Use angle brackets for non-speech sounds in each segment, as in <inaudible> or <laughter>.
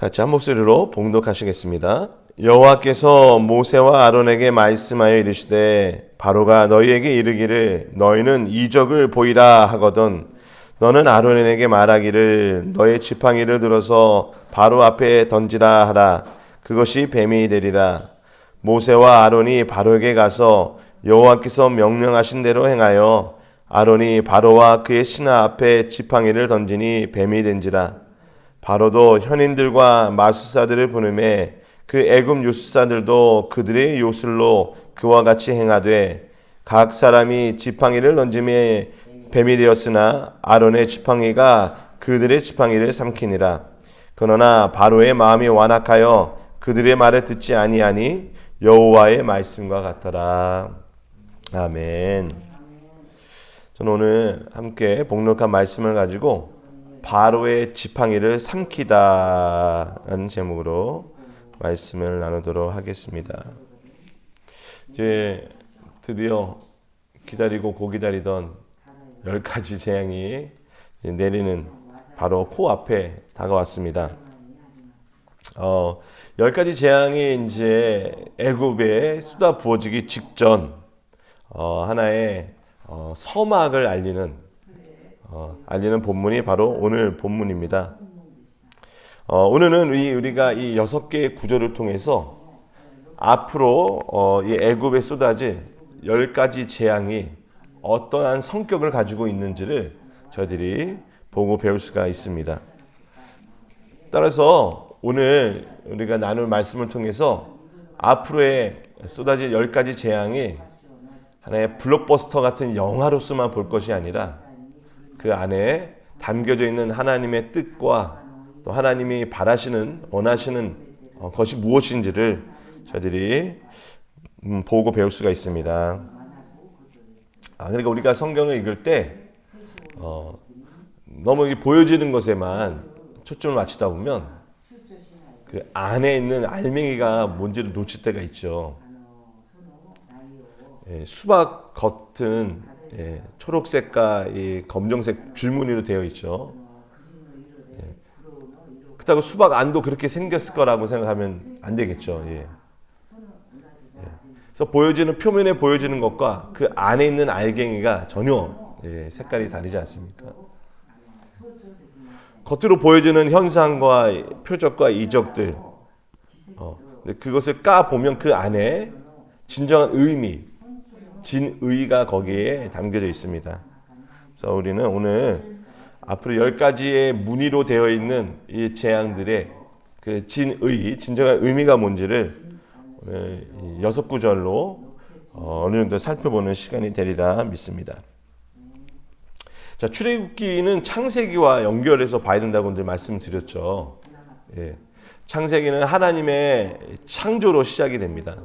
같이 한 목소리로 봉독하시겠습니다. 여호와께서 모세와 아론에게 말씀하여 이르시되 바로가 너희에게 이르기를 너희는 이적을 보이라 하거든 너는 아론에게 말하기를 너의 지팡이를 들어서 바로 앞에 던지라 하라. 그것이 뱀이 되리라. 모세와 아론이 바로에게 가서 여호와께서 명령하신 대로 행하여 아론이 바로와 그의 신하 앞에 지팡이를 던지니 뱀이 된지라 바로도 현인들과 마술사들을 부름에 그 애굽 요술사들도 그들의 요술로 그와 같이 행하되 각 사람이 지팡이를 던짐에 뱀이 되었으나 아론의 지팡이가 그들의 지팡이를 삼키니라 그러나 바로의 마음이 완악하여 그들의 말을 듣지 아니하니 여호와의 말씀과 같더라 아멘. 저는 오늘 함께 복록한 말씀을 가지고 바로의 지팡이를 삼키다라는 제목으로 말씀을 나누도록 하겠습니다. 이제 드디어 기다리고 고기다리던 열 가지 재앙이 내리는 바로 코 앞에 다가왔습니다. 어, 열 가지 재앙이 이제 애굽에 쏟아 부어지기 직전 어, 하나의 어, 서막을 알리는 어, 알리는 본문이 바로 오늘 본문입니다. 어, 오늘은 우리, 우리가 이 여섯 개의 구조를 통해서 앞으로 어, 이 애굽에 쏟아질 열 가지 재앙이 어떠한 성격을 가지고 있는지를 저희들이 보고 배울 수가 있습니다. 따라서 오늘 우리가 나눌 말씀을 통해서 앞으로의 쏟아질 열 가지 재앙이 하나의 블록버스터 같은 영화로서만 볼 것이 아니라 그 안에 담겨져 있는 하나님의 뜻과 또 하나님이 바라시는 원하시는 어, 것이 무엇인지를 저희들이 음, 보고 배울 수가 있습니다. 아, 그러니까 우리가 성경을 읽을 때 어, 너무 보여지는 것에만 초점을 맞추다 보면 그 안에 있는 알맹이가 뭔지를 놓칠 때가 있죠. 예, 수박 겉은 예, 초록색과 이 검정색 줄무늬로 되어 있죠. 예. 그렇다고 수박 안도 그렇게 생겼을 거라고 생각하면 안 되겠죠. 예. 예. 그래서 보여지는 표면에 보여지는 것과 그 안에 있는 알갱이가 전혀 예, 색깔이 다르지 않습니까? 겉으로 보여지는 현상과 표적과 이적들, 어, 그것을 까 보면 그 안에 진정한 의미, 진의가 거기에 담겨져 있습니다. 그래서 우리는 오늘 앞으로 열 가지의 무늬로 되어 있는 이 재앙들의 그 진의, 진정한 의미가 뭔지를 여섯 구절로 어, 어느 정도 살펴보는 시간이 되리라 믿습니다. 자, 출애굽기는 창세기와 연결해서 봐야 된다고 늘 말씀드렸죠. 예. 창세기는 하나님의 창조로 시작이 됩니다.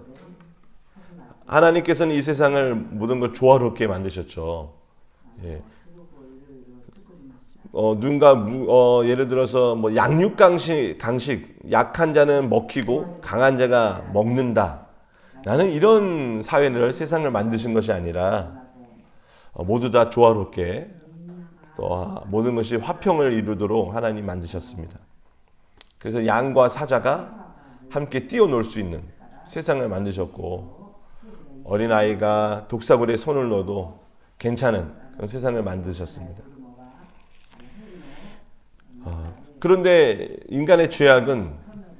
하나님께서는 이 세상을 모든 걸 조화롭게 만드셨죠. 예. 어, 누군가 어, 예를 들어서 뭐 양육 강식, 강식 약한 자는 먹히고 강한 자가 먹는다. 나는 이런 사회를 세상을 만드신 것이 아니라 어, 모두 다 조화롭게 또 모든 것이 화평을 이루도록 하나님 만드셨습니다. 그래서 양과 사자가 함께 뛰어놀 수 있는 세상을 만드셨고 어린아이가 독사굴에 손을 넣어도 괜찮은 그런 세상을 만드셨습니다. 어, 그런데 인간의 죄악은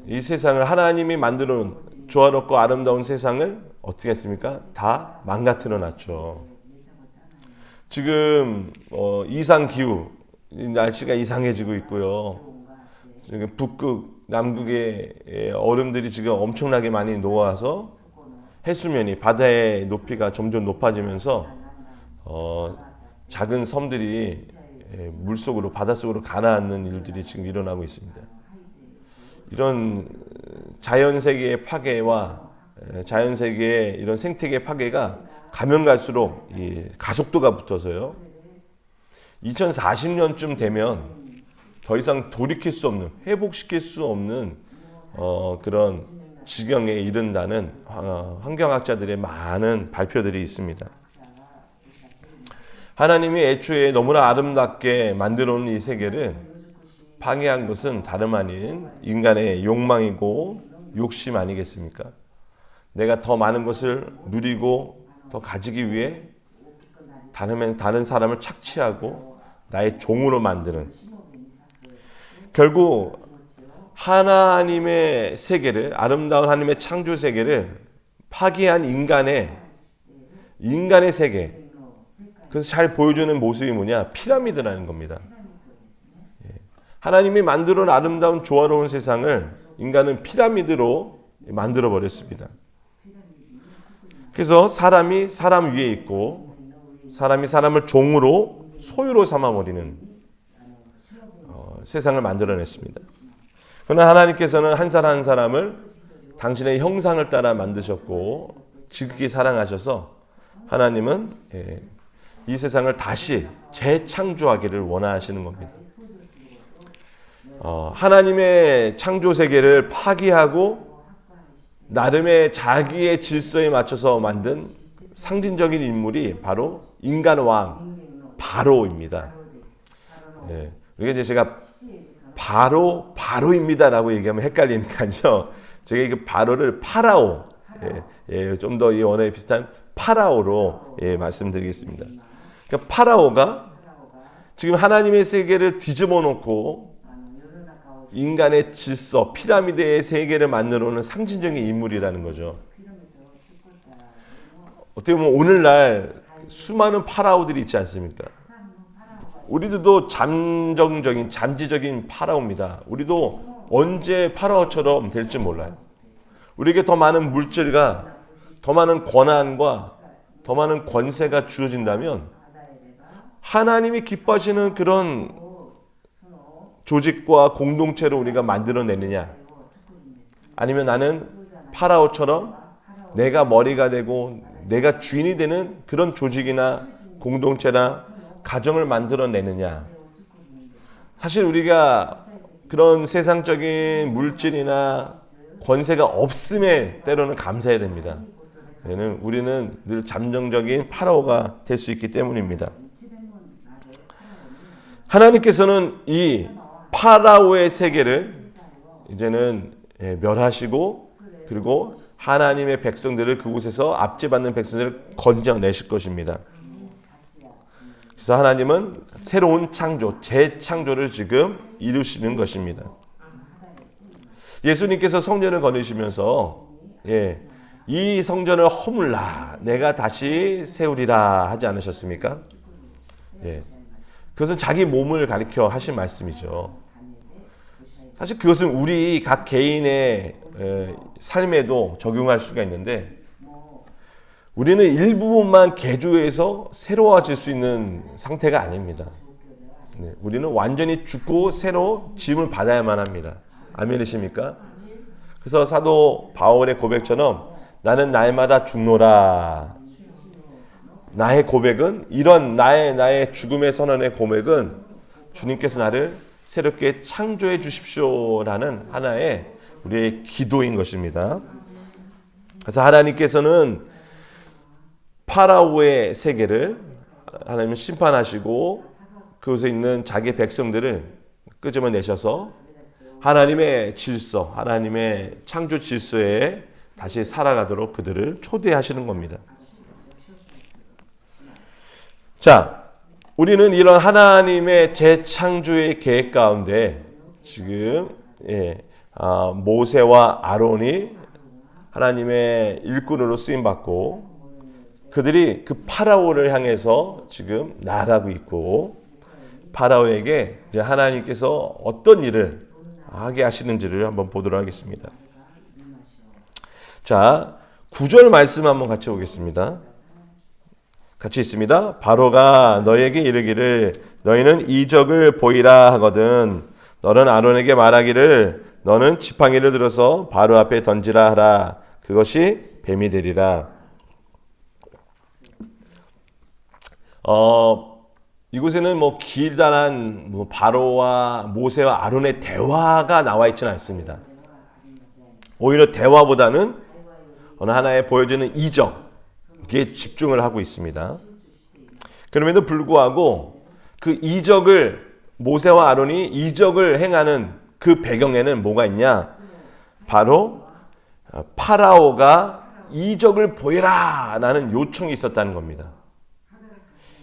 이 세상을 하나님이 만들어 놓은 조화롭고 아름다운 세상을 어떻게 했습니까? 다 망가뜨려 놨죠. 지금 어, 이상 기후 날씨가 이상해지고 있고요. 지금 북극, 남극의 얼음들이 지금 엄청나게 많이 녹아서 해수면이 바다의 높이가 점점 높아지면서 어, 작은 섬들이 물 속으로 바닷속으로 가라앉는 일들이 지금 일어나고 있습니다. 이런 자연 세계의 파괴와 자연 세계의 이런 생태계 파괴가 가면 갈수록 가속도가 붙어서요. 2040년쯤 되면 더 이상 돌이킬 수 없는 회복시킬 수 없는 어, 그런 지경에 이른다는 환경학자들의 많은 발표들이 있습니다. 하나님이 애초에 너무나 아름답게 만들어 놓은 이 세계를 파괴한 것은 다름 아닌 인간의 욕망이고 욕심 아니겠습니까? 내가 더 많은 것을 누리고 더 가지기 위해 다른, 다른 사람을 착취하고 나의 종으로 만드는 결국 하나님의 세계를 아름다운 하나님의 창조 세계를 파괴한 인간의 인간의 세계 그래서 잘 보여주는 모습이 뭐냐 피라미드라는 겁니다. 예. 하나님이 만들어 아름다운 조화로운 세상을 인간은 피라미드로 만들어 버렸습니다. 그래서 사람이 사람 위에 있고 사람이 사람을 종으로 소유로 삼아 버리는 어, 세상을 만들어냈습니다. 그러나 하나님께서는 한 사람 한 사람을 당신의 형상을 따라 만드셨고 지극히 사랑하셔서 하나님은 예, 이 세상을 다시 재창조하기를 원하시는 겁니다. 어, 하나님의 창조 세계를 파기하고 나름의 자기의 질서에 맞춰서 만든 상징적인 인물이 바로 인간 왕 바로입니다. 예, 이게 이제 제가 바로 바로입니다라고 얘기하면 헷갈리니까요. <laughs> 제가 그 바로를 파라오, 예, 예, 좀 더 이 원어에 비슷한 파라오로 예, 말씀드리겠습니다. 그러니까 파라오가 지금 하나님의 세계를 뒤집어 놓고 인간의 질서, 피라미드의 세계를 만들어 놓은 상징적인 인물이라는 거죠. 어떻게 보면 오늘날 수많은 파라오들이 있지 않습니까? 우리들도 잠정적인 잠재적인 파라오입니다. 우리도 언제 파라오처럼 될지 몰라요. 우리에게 더 많은 물질과 더 많은 권한과 더 많은 권세가 주어진다면 하나님이 기뻐하시는 그런 조직과 공동체를 우리가 만들어내느냐 아니면 나는 파라오처럼 내가 머리가 되고 내가 주인이 되는 그런 조직이나 공동체나 가정을 만들어내느냐 사실 우리가 그런 세상적인 물질이나 권세가 없음에 때로는 감사해야 됩니다. 얘는 우리는 늘 잠정적인 파라오가 될 수 있기 때문입니다. 하나님께서는 이 파라오의 세계를 이제는 예, 멸하시고 그리고 하나님의 백성들을 그곳에서 압제받는 백성들을 건져내실 것입니다. 그래서 하나님은 새로운 창조, 재창조를 지금 이루시는 것입니다. 예수님께서 성전을 거느시면서 예, 이 성전을 허물라 내가 다시 세우리라 하지 않으셨습니까? 예. 그것은 자기 몸을 가리켜 하신 말씀이죠. 사실 그것은 우리 각 개인의 에, 삶에도 적용할 수가 있는데 우리는 일부분만 개조해서 새로워질 수 있는 상태가 아닙니다. 네, 우리는 완전히 죽고 새로 짐을 받아야만 합니다. 아멘이십니까? 그래서 사도 바울의 고백처럼 나는 날마다 죽노라. 나의 고백은 이런 나의 나의 죽음의 선언의 고백은 주님께서 나를 새롭게 창조해 주십시오라는 하나의 우리의 기도인 것입니다. 그래서 하나님께서는 파라오의 세계를 하나님은 심판하시고 그곳에 있는 자기 백성들을 끄집어내셔서 하나님의 질서, 하나님의 창조 질서에 다시 살아가도록 그들을 초대하시는 겁니다. 자, 우리는 이런 하나님의 재창조의 계획 가운데 지금 예, 아, 모세와 아론이 하나님의 일꾼으로 쓰임 받고 그들이 그 파라오를 향해서 지금 나아가고 있고 파라오에게 이제 하나님께서 어떤 일을 하게 하시는지를 한번 보도록 하겠습니다. 자, 구절 말씀 한번 같이 보겠습니다. 같이 있습니다. 바로가 너에게 이르기를 너희는 이적을 보이라 하거든 너는 아론에게 말하기를 너는 지팡이를 들어서 바로 앞에 던지라 하라 그것이 뱀이 되리라. 어 이곳에는 뭐 길다란 뭐 바로와 모세와 아론의 대화가 나와 있지는 않습니다. 오히려 대화보다는 어느 하나에 보여지는 이적에 집중을 하고 있습니다. 그럼에도 불구하고 그 이적을 모세와 아론이 이적을 행하는 그 배경에는 뭐가 있냐? 바로 어, 파라오가 이적을 보여라 라는 요청이 있었다는 겁니다.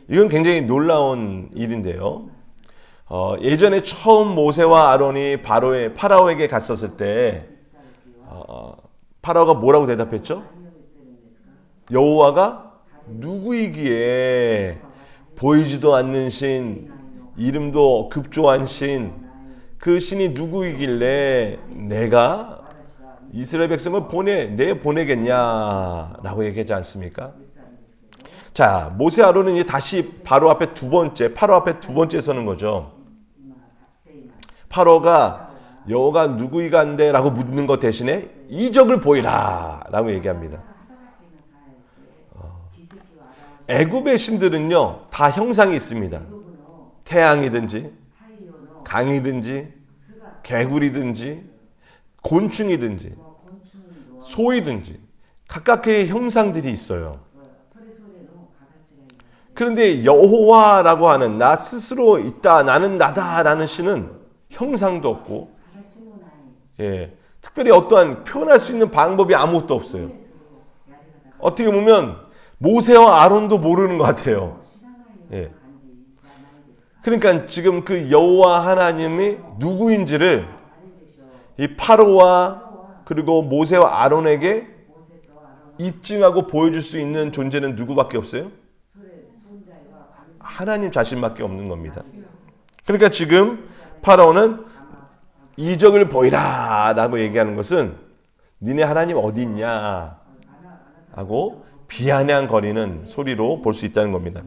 이건 굉장히 놀라운 일인데요. 어, 예전에 처음 모세와 아론이 바로의 파라오에게 갔었을 때 어, 파라오가 뭐라고 대답했죠? 여호와가 누구이기에 보이지도 않는 신, 이름도 급조한 신, 그 신이 누구이길래 내가 이스라엘 백성을 보내 내 보내겠냐라고 얘기하지 않습니까? 자 모세 아론은 이제 다시 바로 앞에 두 번째 파로 앞에 두 번째 서는 거죠. 파로가 여호가 누구이간데라고 묻는 것 대신에 이적을 보이라라고 얘기합니다. 어, 애굽의 신들은요 다 형상이 있습니다. 태양이든지 강이든지 개구리든지 곤충이든지 소이든지 각각의 형상들이 있어요. 그런데 여호와라고 하는 나 스스로 있다 나는 나다라는 신은 형상도 없고 예, 특별히 어떠한 표현할 수 있는 방법이 아무것도 없어요. 어떻게 보면 모세와 아론도 모르는 것 같아요. 예. 그러니까 지금 그 여호와 하나님이 누구인지를 이 파로와 그리고 모세와 아론에게 입증하고 보여줄 수 있는 존재는 누구밖에 없어요? 하나님 자신밖에 없는 겁니다. 그러니까 지금 파라오는 이적을 보이라라고 얘기하는 것은 니네 하나님 어디 있냐 하고 비아냥거리는 소리로 볼 수 있다는 겁니다.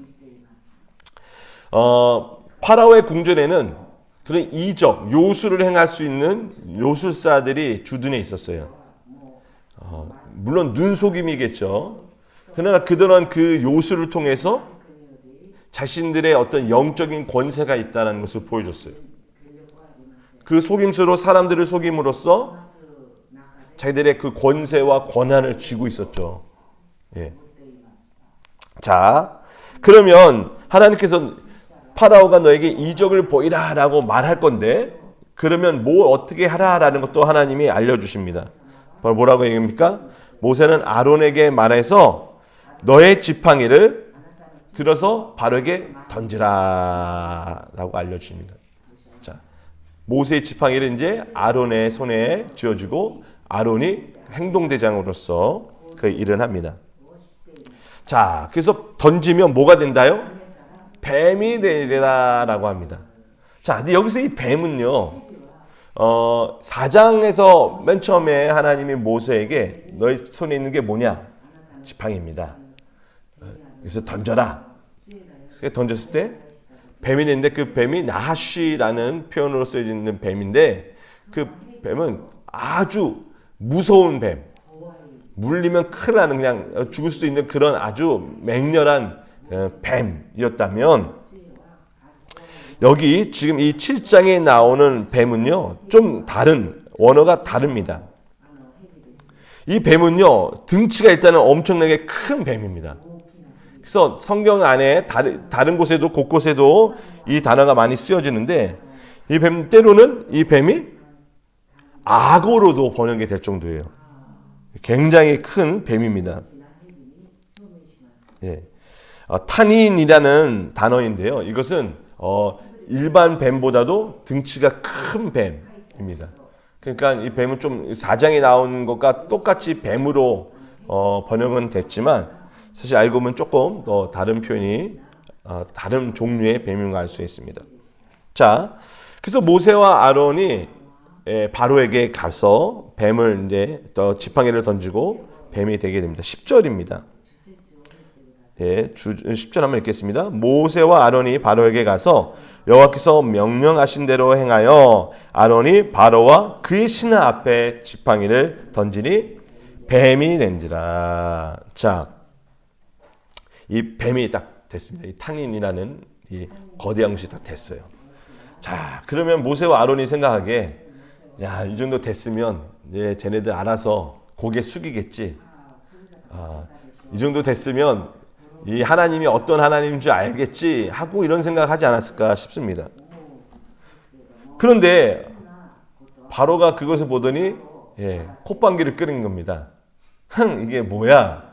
어, 파라오의 궁전에는 그런 이적, 요술을 행할 수 있는 요술사들이 주둔해 있었어요. 어, 물론 눈 속임이겠죠. 그러나 그들은 그 요술을 통해서 자신들의 어떤 영적인 권세가 있다는 것을 보여줬어요. 그 속임수로 사람들을 속임으로써 자기들의 그 권세와 권한을 쥐고 있었죠. 예. 자, 그러면 하나님께서 파라오가 너에게 이적을 보이라라고 말할 건데 그러면 뭐 어떻게 하라라는 것도 하나님이 알려주십니다. 바로 뭐라고 얘기합니까? 모세는 아론에게 말해서 너의 지팡이를 들어서 바로에게 던지라 라고 알려주십니다. 자, 모세의 지팡이를 이제 아론의 손에 쥐어주고 아론이 행동대장으로서 그 일을 합니다. 자, 그래서 던지면 뭐가 된다요? 뱀이 되리라 라고 합니다. 자, 근데 여기서 이 뱀은요, 어, 4장에서 맨 처음에 하나님이 모세에게 너희 손에 있는 게 뭐냐? 지팡이입니다. 그래서 던져라. 던졌을 때 뱀이 되는데 그 뱀이 나하쉬라는 표현으로 쓰여 있는 뱀인데 그 뱀은 아주 무서운 뱀. 물리면 큰일 나는 그냥 죽을 수도 있는 그런 아주 맹렬한 어, 뱀이었다면 여기 지금 이 7장에 나오는 뱀은요 좀 다른 원어가 다릅니다. 이 뱀은요 등치가 일단은 엄청나게 큰 뱀입니다. 그래서 성경 안에 다른, 다른 곳에도 곳곳에도 이 단어가 많이 쓰여지는데 이 뱀 때로는 이 뱀이 악어로도 번역이 될 정도예요. 굉장히 큰 뱀입니다. 예. 어, 탄인이라는 단어인데요. 이것은 어, 일반 뱀보다도 등치가 큰 뱀입니다. 그러니까 이 뱀은 좀 사장에 나오는 것과 똑같이 뱀으로 어, 번역은 됐지만 사실 알고 보면 조금 더 다른 표현이 어, 다른 종류의 뱀인 걸알수 있습니다. 자, 그래서 모세와 아론이 예, 바로에게 가서 뱀을 이제 더 지팡이를 던지고 뱀이 되게 됩니다. 10절입니다. 예, 주 10절 한번 읽겠습니다. 모세와 아론이 바로에게 가서 여호와께서 명령하신 대로 행하여 아론이 바로와 그의 신하 앞에 지팡이를 던지니 뱀이 된지라. 자, 이 뱀이 딱 됐습니다. 이 탕인이라는 이 거대한 것이 딱 됐어요. 자, 그러면 모세와 아론이 생각하기에 야, 이 정도 됐으면 이제 쟤네들 알아서 고개 숙이겠지. 아, 이 정도 됐으면 이 하나님이 어떤 하나님인 줄 알겠지 하고 이런 생각하지 않았을까 싶습니다. 그런데 바로가 그것을 보더니 예, 콧방귀를 끓인 겁니다. 흥 이게 뭐야?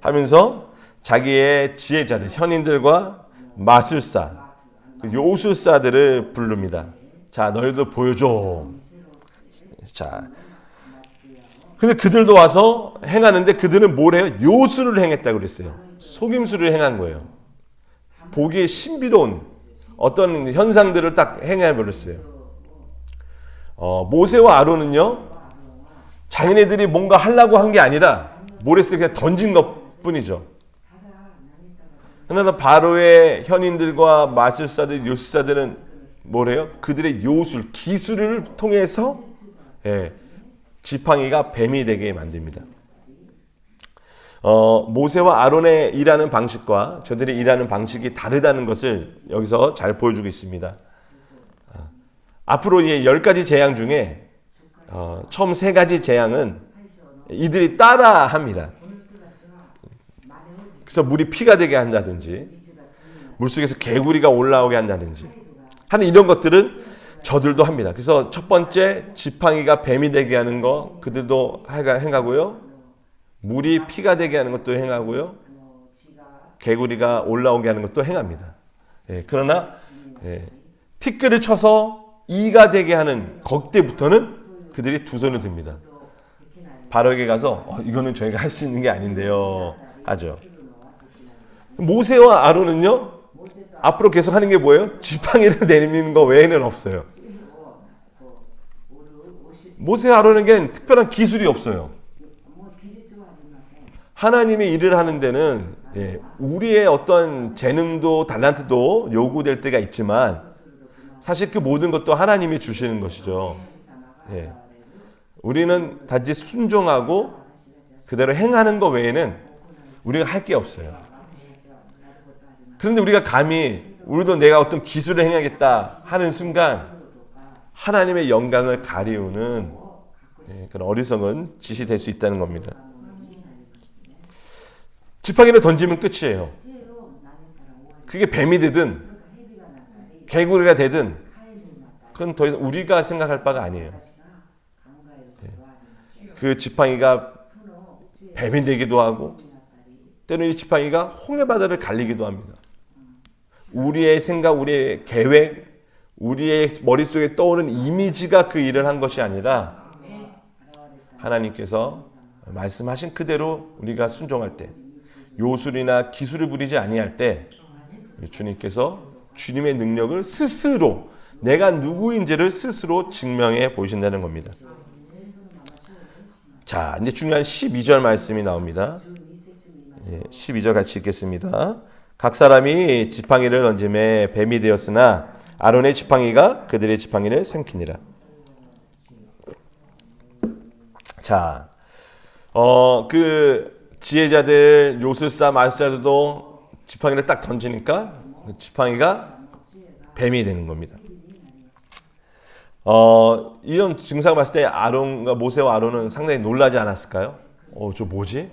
하면서 자기의 지혜자들 현인들과 마술사 그 요술사들을 부릅니다. 자 너희도 보여줘. 자 근데 그들도 와서 행하는데 그들은 뭘 해요? 요술을 행했다고 그랬어요. 속임수를 행한 거예요. 보기에 신비로운 어떤 현상들을 딱 행해 버렸어요. 어, 모세와 아론은요, 자기네들이 뭔가 하려고 한 게 아니라 모래스 그냥 던진 것 뿐이죠. 그러나 바로의 현인들과 마술사들, 요술사들은 뭐래요? 그들의 요술, 기술을 통해서 예, 지팡이가 뱀이 되게 만듭니다. 어, 모세와 아론의 일하는 방식과 저들의 일하는 방식이 다르다는 것을 여기서 잘 보여주고 있습니다. 어, 앞으로 이열 가지 재앙 중에 어, 처음 세 가지 재앙은 이들이 따라 합니다. 그래서 물이 피가 되게 한다든지, 물속에서 개구리가 올라오게 한다든지, 하는 이런 것들은 저들도 합니다. 그래서 첫 번째 지팡이가 뱀이 되게 하는 거 그들도 행하고요. 물이 피가 되게 하는 것도 행하고요. 개구리가 올라오게 하는 것도 행합니다. 예, 그러나 예, 티끌을 쳐서 이가 되게 하는 거기부터는 그들이 두 손을 듭니다. 바로에게 가서 어, 이거는 저희가 할 수 있는 게 아닌데요 하죠. 모세와 아론은요 앞으로 계속 하는 게 뭐예요? 지팡이를 <laughs> 내미는 거 외에는 없어요. 모세와 아론에겐 특별한 기술이 없어요. 하나님의 일을 하는 데는 예, 우리의 어떤 재능도 달란트도 요구될 때가 있지만 사실 그 모든 것도 하나님이 주시는 것이죠. 예. 우리는 단지 순종하고 그대로 행하는 것 외에는 우리가 할 게 없어요. 그런데 우리가 감히 우리도 내가 어떤 기술을 행하겠다 하는 순간 하나님의 영광을 가리우는 예, 그런 어리석은 짓이 될 수 있다는 겁니다. 지팡이를 던지면 끝이에요. 그게 뱀이 되든 개구리가 되든 그건 더 이상 우리가 생각할 바가 아니에요. 예. 그 지팡이가 뱀이 되기도 하고 때로는 이 지팡이가 홍해바다를 갈리기도 합니다. 우리의 생각, 우리의 계획, 우리의 머릿속에 떠오르는 이미지가 그 일을 한 것이 아니라 하나님께서 말씀하신 그대로 우리가 순종할 때 요술이나 기술을 부리지 아니할 때 주님께서 주님의 능력을 스스로 내가 누구인지를 스스로 증명해 보신다는 겁니다. 자, 이제 중요한 12절 말씀이 나옵니다. 예, 12절 같이 읽겠습니다. 각 사람이 지팡이를 던짐에 뱀이 되었으나 아론의 지팡이가 그들의 지팡이를 삼키니라. 자, 어, 그 지혜자들, 요술사, 말사들도 지팡이를 딱 던지니까 그 지팡이가 뱀이 되는 겁니다. 어, 이런 증상 봤을 때 아론과 모세와 아론은 상당히 놀라지 않았을까요? 어, 저 뭐지?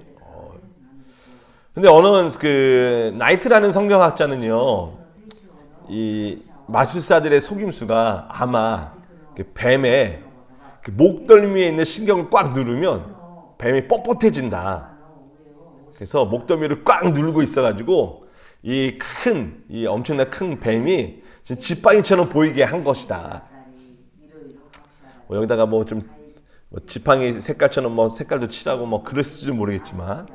어. 근데 어느 그 나이트라는 성경학자는요, 이 마술사들의 속임수가 아마 그 뱀의 그 목덜미에 있는 신경을 꽉 누르면 뱀이 뻣뻣해진다. 그래서 목덜미를 꽉 누르고 있어가지고 이 큰, 이 엄청난 큰 뱀이 지팡이처럼 보이게 한 것이다. 뭐 여기다가 뭐 좀 지팡이 색깔처럼 뭐 색깔도 칠하고 뭐 그랬을지 모르겠지만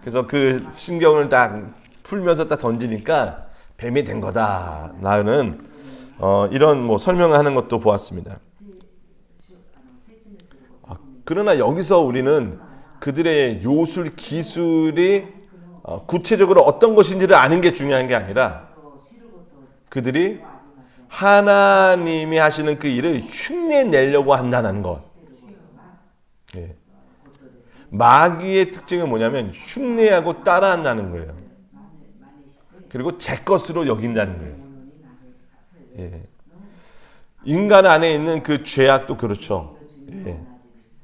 그래서 그 신경을 딱 풀면서 딱 던지니까 뱀이 된 거다 라는 어, 이런 뭐 설명하는 것도 보았습니다. 아, 그러나 여기서 우리는 그들의 요술 기술이 어, 구체적으로 어떤 것인지를 아는 게 중요한 게 아니라 그들이 하나님이 하시는 그 일을 흉내 내려고 한다는 것. 예. 마귀의 특징은 뭐냐면 흉내하고 따라한다는 거예요. 그리고 제 것으로 여긴다는 거예요. 예. 인간 안에 있는 그 죄악도 그렇죠. 예.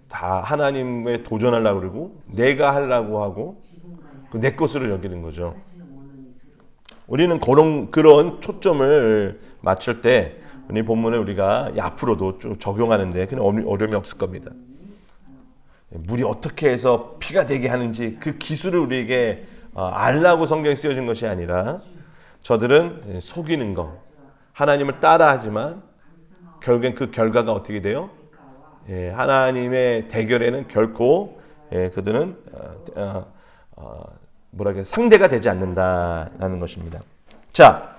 다 하나님에 도전하려고 그러고 내가 하려고 하고 그내 것으로 여기는 거죠. 우리는 그런 그런 초점을 맞출 때이 본문을 우리가 앞으로도 쭉 적용하는데 그냥 어려- 어려움이 없을 겁니다. 물이 어떻게 해서 피가 되게 하는지 그 기술을 우리에게 어, 알라고 성경에 쓰여진 것이 아니라 저들은 속이는 거 하나님을 따라하지만 결국엔 그 결과가 어떻게 돼요? 예, 하나님의 대결에는 결코 예, 그들은 어, 어, 어, 뭐라 그 상대가 되지 않는다라는 것입니다. 자,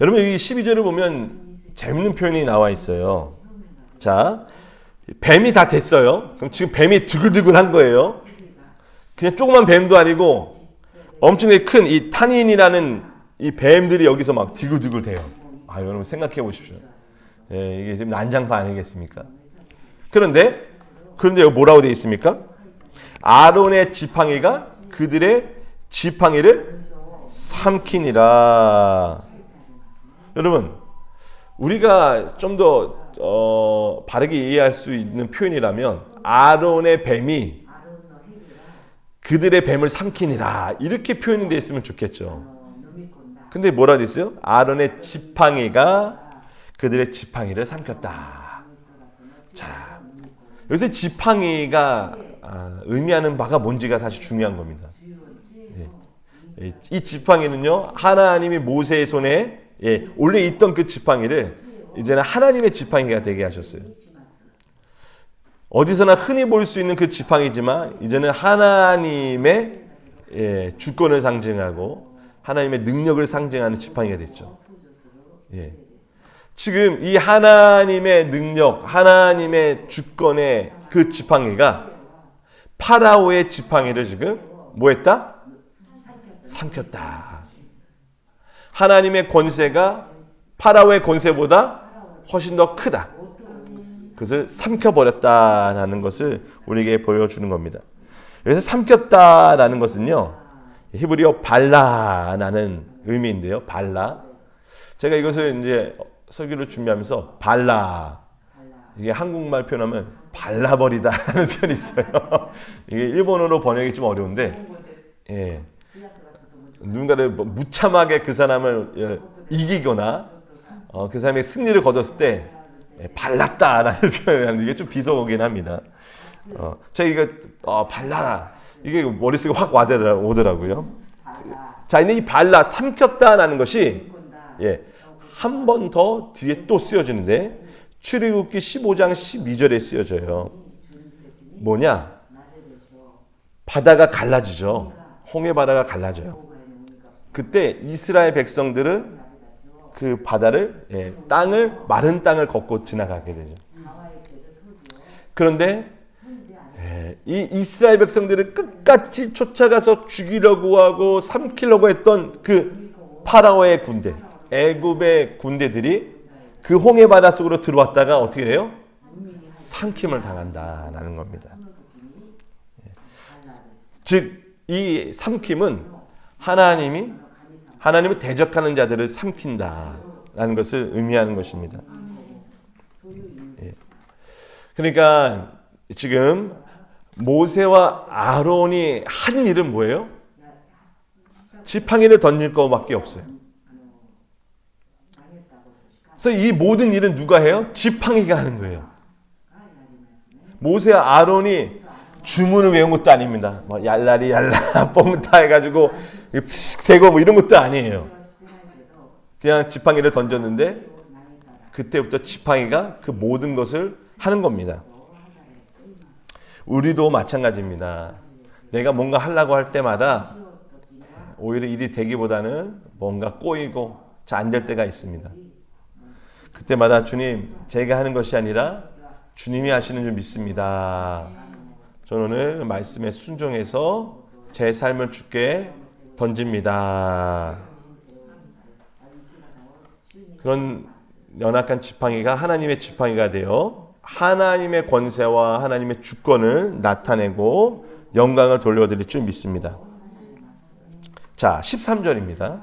여러분 이 12절을 보면 재밌는 표현이 나와 있어요. 자, 뱀이 다 됐어요. 그럼 지금 뱀이 두글두글한 거예요. 그냥 조그만 뱀도 아니고 엄청나게 큰 이 탄인이라는 이 뱀들이 여기서 막 디글디글 돼요. 아, 여러분 생각해 보십시오. 예, 이게 지금 난장판 아니겠습니까? 그런데 그런데 여기 뭐라고 되어 있습니까? 아론의 지팡이가 그들의 지팡이를 삼키니라. 여러분, 우리가 좀 더 어, 바르게 이해할 수 있는 표현이라면 아론의 뱀이 그들의 뱀을 삼키니라 이렇게 표현이 되어 있으면 좋겠죠. 근데 뭐라 돼 있어요? 아론의 지팡이가 그들의 지팡이를 삼켰다. 자, 여기서 지팡이가 아, 의미하는 바가 뭔지가 사실 중요한 겁니다. 예. 예, 이 지팡이는요 하나님이 모세의 손에 예, 원래 있던 그 지팡이를 이제는 하나님의 지팡이가 되게 하셨어요. 어디서나 흔히 볼 수 있는 그 지팡이지만 이제는 하나님의 예, 주권을 상징하고 하나님의 능력을 상징하는 지팡이가 됐죠. 예. 지금 이 하나님의 능력, 하나님의 주권의 그 지팡이가 파라오의 지팡이를 지금 뭐 했다? 삼켰다. 하나님의 권세가 파라오의 권세보다 훨씬 더 크다. 그것을 삼켜버렸다라는 것을 우리에게 보여주는 겁니다. 여기서 삼켰다라는 것은요, 히브리어 발라라는 의미인데요. 발라. 제가 이것을 이제 설교를 준비하면서 발라. 이게 한국말 표현하면 발라버리다라는 표현이 있어요. <laughs> 이게 일본어로 번역이 좀 어려운데, 예. 누군가를 뭐 무참하게 그 사람을 예, 이기거나 어, 그 사람의 승리를 거뒀을 때 예, 발랐다라는 <laughs> 표현을 이게 좀 비속어긴 합니다. 어, 제가 이거 어, 발라 이게 머릿속에 확 와더라, 오더라고요. 자, 근데 이 발라 삼켰다라는 것이 예, 한 번 더 뒤에 또 쓰여지는데 출애굽기 15장 12절에 쓰여져요. 뭐냐? 바다가 갈라지죠. 홍해 바다가 갈라져요. 그때 이스라엘 백성들은 그 바다를 예, 땅을 마른 땅을 걷고 지나가게 되죠. 그런데 예, 이 이스라엘 백성들을 끝까지 쫓아가서 죽이려고 하고 삼키려고 했던 그 파라오의 군대, 애굽의 군대들이 그 홍해 바다 속으로 들어왔다가 어떻게 돼요? 삼킴을 당한다라는 겁니다. 예. 즉이 삼킴은 하나님이 하나님을 대적하는 자들을 삼킨다라는 것을 의미하는 것입니다. 예. 그러니까 지금 모세와 아론이 한 일은 뭐예요? 지팡이를 던질 거밖에 없어요. 그래서 이 모든 일은 누가 해요? 지팡이가 하는 거예요. 모세와 아론이 주문을 외운 것도 아닙니다. 뭐 얄라리 얄라 <laughs> 뽕타 해가지고 픽 대고 뭐 이런 것도 아니에요. 그냥 지팡이를 던졌는데 그때부터 지팡이가 그 모든 것을 하는 겁니다. 우리도 마찬가지입니다. 내가 뭔가 하려고 할 때마다 오히려 일이 되기보다는 뭔가 꼬이고 잘 안 될 때가 있습니다. 그때마다 주님, 제가 하는 것이 아니라 주님이 하시는 줄 믿습니다. 저는 오늘 말씀에 순종해서 제 삶을 주께 던집니다. 그런 연약한 지팡이가 하나님의 지팡이가 되어 하나님의 권세와 하나님의 주권을 나타내고 영광을 돌려드릴 줄 믿습니다. 자, 13절입니다.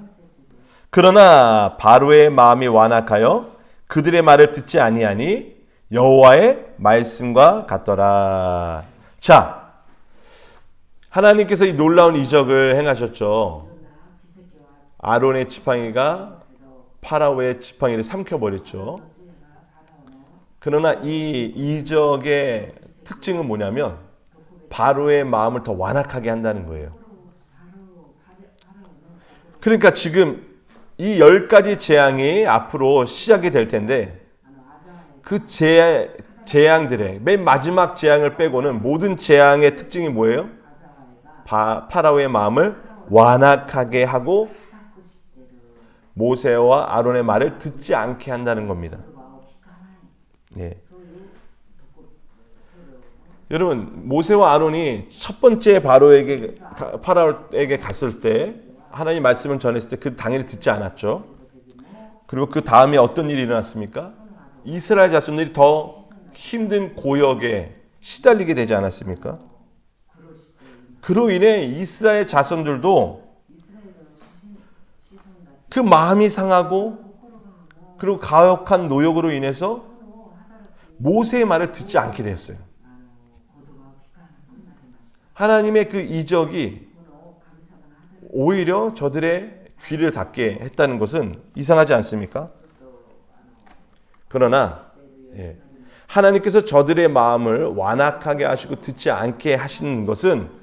그러나 바로의 마음이 완악하여 그들의 말을 듣지 아니하니 여호와의 말씀과 같더라. 자, 하나님께서 이 놀라운 이적을 행하셨죠. 아론의 지팡이가 파라오의 지팡이를 삼켜버렸죠. 그러나 이 이적의 특징은 뭐냐면 바로의 마음을 더 완악하게 한다는 거예요. 그러니까 지금 이 열 가지 재앙이 앞으로 시작이 될 텐데 그 재, 재앙들의 맨 마지막 재앙을 빼고는 모든 재앙의 특징이 뭐예요? 바, 파라오의 마음을 완악하게 하고 모세와 아론의 말을 듣지 않게 한다는 겁니다. 예. 여러분 모세와 아론이 첫 번째 바로에게 가- 파라오에게 갔을 때 하나님 말씀을 전했을 때 그 당연히 듣지 않았죠. 그리고 그 다음에 어떤 일이 일어났습니까? 이스라엘 자손들이 더 힘든 고역에 시달리게 되지 않았습니까? 그로 인해 이스라엘 자손들도 그 마음이 상하고 그리고 가혹한 노역으로 인해서 모세의 말을 듣지 않게 되었어요. 하나님의 그 이적이 오히려 저들의 귀를 닫게 했다는 것은 이상하지 않습니까? 그러나 예, 하나님께서 저들의 마음을 완악하게 하시고 듣지 않게 하시는 것은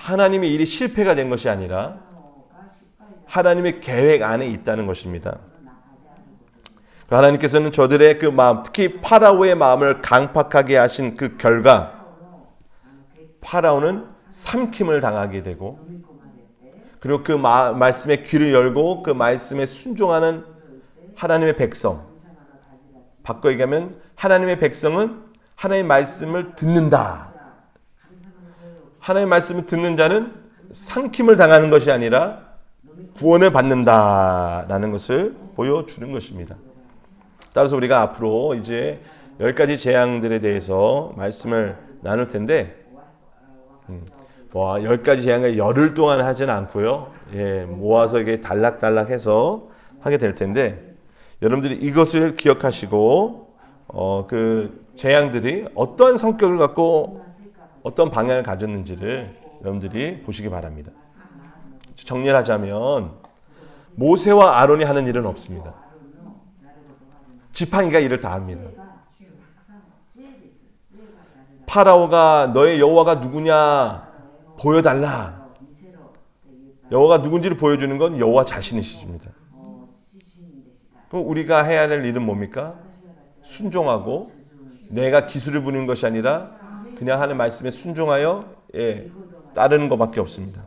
하나님의 일이 실패가 된 것이 아니라 하나님의 계획 안에 있다는 것입니다. 하나님께서는 저들의 그 마음, 특히 파라오의 마음을 강팍하게 하신 그 결과 파라오는 삼킴을 당하게 되고 그리고 그 마, 말씀에 귀를 열고 그 말씀에 순종하는 하나님의 백성 바꿔 얘기하면 하나님의 백성은 하나님의 말씀을 듣는다. 하나님의 말씀을 듣는 자는 삼킴을 당하는 것이 아니라 구원을 받는다라는 것을 보여주는 것입니다. 따라서 우리가 앞으로 이제 열 가지 재앙들에 대해서 말씀을 나눌 텐데, 음, 와, 열 가지 재앙을 열흘 동안 하지는 않고요. 예, 모아서 이게 단락단락해서 하게 될 텐데, 여러분들이 이것을 기억하시고, 어, 그 재앙들이 어떠한 성격을 갖고 어떤 방향을 가졌는지를 여러분들이 보시기 바랍니다. 정리를 하자면, 모세와 아론이 하는 일은 없습니다. 지팡이가 일을 다 합니다. 파라오가 너의 여호와가 누구냐 보여달라. 여호와가 누군지를 보여주는 건 여호와 자신이십니다. 그럼 우리가 해야 될 일은 뭡니까? 순종하고 내가 기술을 부리는 것이 아니라 그냥 하는 말씀에 순종하여 예, 따르는 것밖에 없습니다.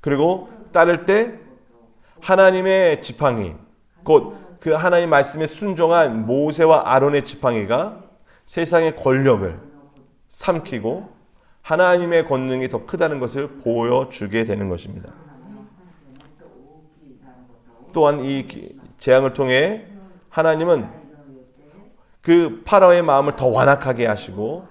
그리고 따를 때 하나님의 지팡이 곧 그 하나님 말씀에 순종한 모세와 아론의 지팡이가 세상의 권력을 삼키고 하나님의 권능이 더 크다는 것을 보여주게 되는 것입니다. 또한 이 재앙을 통해 하나님은 그 파라오의 마음을 더 완악하게 하시고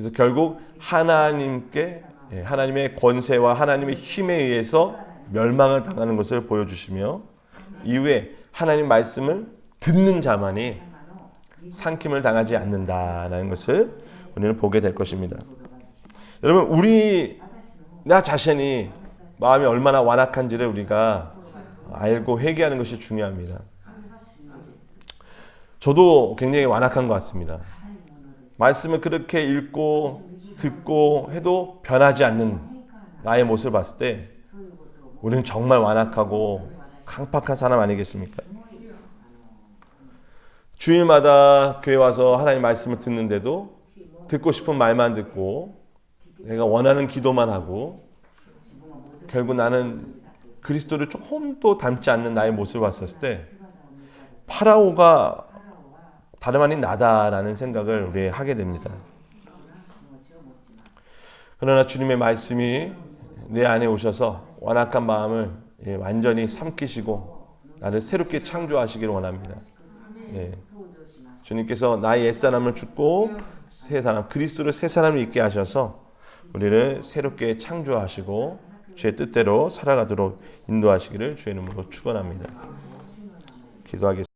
그래서 결국 하나님께 예, 하나님의 권세와 하나님의 힘에 의해서 멸망을 당하는 것을 보여주시며 이후에 하나님 말씀을 듣는 자만이 상킴을 당하지 않는다라는 것을 우리는 보게 될 것입니다. 여러분 우리 나 자신이 마음이 얼마나 완악한지를 우리가 알고 회개하는 것이 중요합니다. 저도 굉장히 완악한 것 같습니다. 말씀을 그렇게 읽고 듣고 해도 변하지 않는 나의 모습을 봤을 때 우리는 정말 완악하고 강팍한 사람 아니겠습니까? 주일마다 교회 와서 하나님 말씀을 듣는데도 듣고 싶은 말만 듣고 내가 원하는 기도만 하고 결국 나는 그리스도를 조금도 닮지 않는 나의 모습을 봤을 때 파라오가 다름 아닌 나다라는 생각을 우리 하게 됩니다. 그러나 주님의 말씀이 내 안에 오셔서 완악한 마음을 예, 완전히 삼키시고 나를 새롭게 창조하시기를 원합니다. 예. 주님께서 나의 옛사람을 죽고 새 사람 그리스도를 새 사람을 있게 하셔서 우리를 새롭게 창조하시고 주의 뜻대로 살아가도록 인도하시기를 주의 이름으로 축원합니다. 기도하겠습니다.